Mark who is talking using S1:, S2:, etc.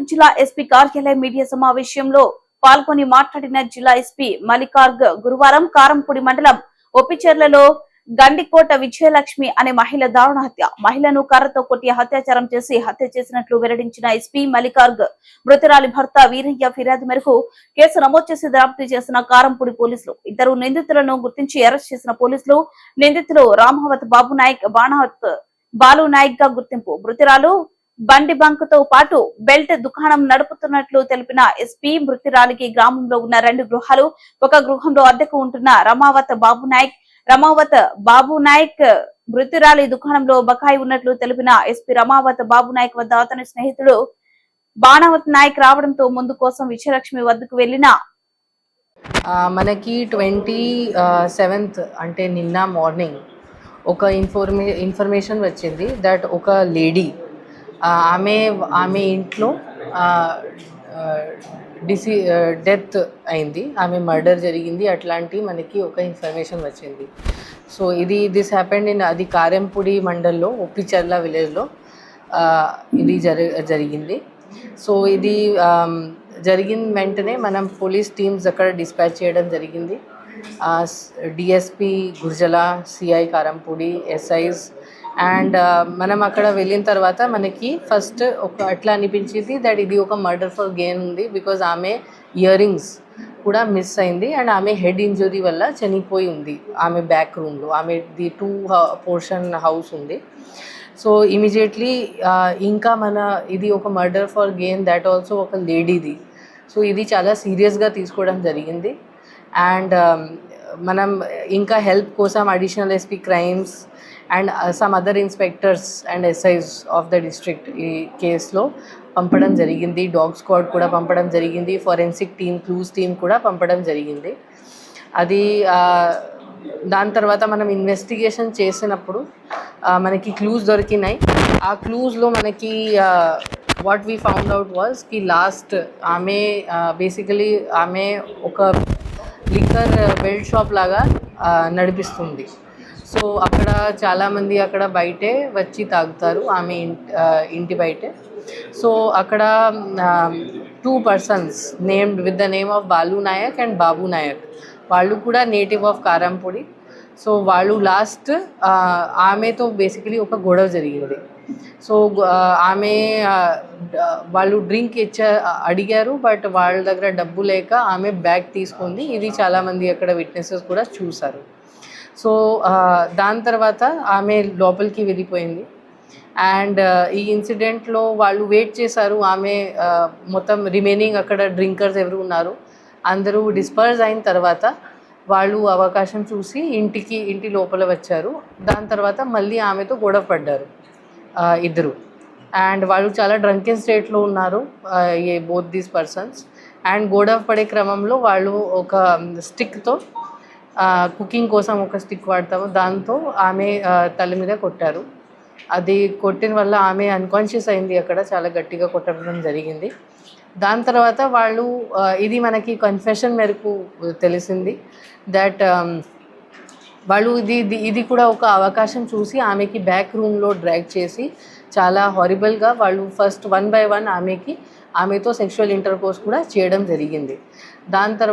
S1: పల్నాడు జిల్లా ఎస్పీ కార్యాలయ మీడియా సమావేశంలో పాల్గొని మాట్లాడిన జిల్లా ఎస్పీ మల్లికార్గ్ గురువారం కారంపూడి మండలం ఒప్పిచెర్లలో గండికోట విజయలక్ష్మి అనే మహిళ దారుణ హత్య. మహిళను కర్రతో కొట్టి హత్యాచారం చేసి హత్య చేసినట్లు వెల్లడించిన ఎస్పీ మల్లికార్గ్ మృతురాలి భర్త వీరయ్య ఫిర్యాదు మేరకు కేసు నమోదు చేసి దర్యాప్తు చేసిన కారంపూడి పోలీసులు. ఇద్దరు నిందితులను గుర్తించి అరెస్ట్ చేసిన పోలీసులు నిందితులు రామహవత్ బాబు నాయక్ బాణావత్ బాలు నాయక్గా గుర్తింపు. మృతురాలు బండి బంక్తో పాటు బెల్ట్ దుకాణం నడుపుతున్నట్లు తెలిపిన ఎస్పీ మృతిరాలికి గ్రామంలో ఉన్న రెండు గృహాలు ఒక గృహంలో అద్దెకు ఉంటున్న రమావత్ బాబు నాయక్ రమావత్ బాబు నాయక్ మృతురాలి దుకాణంలో బకాయి ఉన్నట్లు తెలిపిన ఎస్పీ రమావత్ బాబు నాయక్ వద్ద అతని స్నేహితుడు బాణావత్ నాయక్ రావడంతో ముందు కోసం విజయలక్ష్మి వద్దకు వెళ్ళిన
S2: ఆ, మనకి ట్వంటీ సెవెంత్ అంటే నిన్న మార్నింగ్ ఒక ఇన్ఫర్మే ఇన్ఫర్మేషన్ వచ్చింది దట్ ఒక లేడీ ఆమె ఆమె ఇంట్లో డిసి డెత్ అయింది. ఆమె మర్డర్ జరిగింది. అట్లాంటి మనకి ఒక ఇన్ఫర్మేషన్ వచ్చింది. సో ఇది దిస్ హ్యాపెండ్ ఇన్ అది కారెంపూడి మండల్లో ఉప్పిచర్ల విలేజ్లో ఇది జరి జరిగింది. సో ఇది జరిగిన వెంటనే మనం పోలీస్ టీమ్స్ అక్కడ డిస్పాచ్ చేయడం జరిగింది. DSP Gurjala CI Karempudi SIs and మనం అక్కడ వెళ్ళిన తర్వాత మనకి ఫస్ట్ ఒక అట్లా అనిపించింది దట్ ఇది ఒక మర్డర్ ఫర్ గేమ్ ఉంది బికాజ్ ఆమె ఇయర్ రింగ్స్ కూడా మిస్ అయింది అండ్ ఆమె హెడ్ ఇంజురీ వల్ల చనిపోయి ఉంది ఆమె బ్యాక్ రూమ్లో ఆమె ది టూ పోర్షన్ హౌస్ ఉంది. సో ఇమీడియట్లీ ఇంకా మన ఇది ఒక murder for game that also ఒక లేడీది సో ఇది చాలా సీరియస్గా తీసుకోవడం జరిగింది. అండ్ మనం ఇంకా హెల్ప్ కోసం additional SP crimes and some other inspectors and SIs of the district ఈ కేసులో పంపడం జరిగింది. డాగ్ స్క్వాడ్ కూడా పంపడం జరిగింది. ఫోరెన్సిక్ టీమ్ క్లూస్ టీమ్ కూడా పంపడం జరిగింది. అది దాని తర్వాత మనం ఇన్వెస్టిగేషన్ చేసినప్పుడు మనకి క్లూస్ దొరికినాయి. ఆ క్లూస్లో మనకి వాట్ వీ ఫౌండ్ అవుట్ వాజ్కి లాస్ట్ ఆమె బేసికలీ ఆమె ఒక లిక్కర్ బెల్ట్ షాప్ లాగా నడిపిస్తుంది. సో అక్కడ చాలామంది అక్కడ బయటే వచ్చి తాగుతారు ఆమె ఇంటి ఇంటి బయటే. సో అక్కడ two persons named with the name of Balu Naik and Babu Naik వాళ్ళు కూడా నేటివ్ ఆఫ్ కారంపొడి సో వాళ్ళు లాస్ట్ ఆమెతో బేసికలీ ఒక గొడవ జరిగింది. సో ఆమె వాళ్ళు డ్రింక్ ఇచ్చా అడిగారు బట్ వాళ్ళ దగ్గర డబ్బు లేక ఆమె బ్యాగ్ తీసుకుంది. ఇది చాలామంది అక్కడ విట్నెసెస్ కూడా చూశారు. సో దాని తర్వాత ఆమె లోపలికి వెళ్ళిపోయింది. అండ్ ఈ ఇన్సిడెంట్లో వాళ్ళు వెయిట్ చేశారు. ఆమె మొత్తం రిమైనింగ్ అక్కడ డ్రింకర్స్ ఎవరు ఉన్నారు అందరూ డిస్పర్స్ అయిన తర్వాత వాళ్ళు అవకాశం చూసి ఇంటికి ఇంటి లోపల వచ్చారు. దాని తర్వాత మళ్ళీ ఆమెతో గొడవ పడ్డారు ఇద్దరు. అండ్ వాళ్ళు చాలా డ్రంకెన్ స్టేట్లో ఉన్నారు ఏ బోత్ దీస్ పర్సన్స్. అండ్ గొడవ పడే క్రమంలో వాళ్ళు ఒక స్టిక్తో కుకింగ్ కోసం ఒక స్టిక్ వాడతాము. దాంతో ఆమె తల మీద కొట్టారు. అది కొట్టిన వల్ల ఆమె అన్కాన్షియస్ అయింది అక్కడ. చాలా గట్టిగా కొట్టడం జరిగింది. దాని తర్వాత వాళ్ళు ఇది మనకి కన్ఫెషన్ మేరకు తెలిసింది దట్ um, వాళ్ళు ఇది ఇది ఇది కూడా ఒక అవకాశం చూసి ఆమెకి బ్యాక్ రూమ్లో డ్రాగ్ చేసి చాలా హారిబుల్గా వాళ్ళు ఫస్ట్ వన్ బై వన్ ఆమెకి ఆమెతో సెక్షువల్ ఇంటర్ కోర్స్ కూడా చేయడం జరిగింది. దాని తర్వాత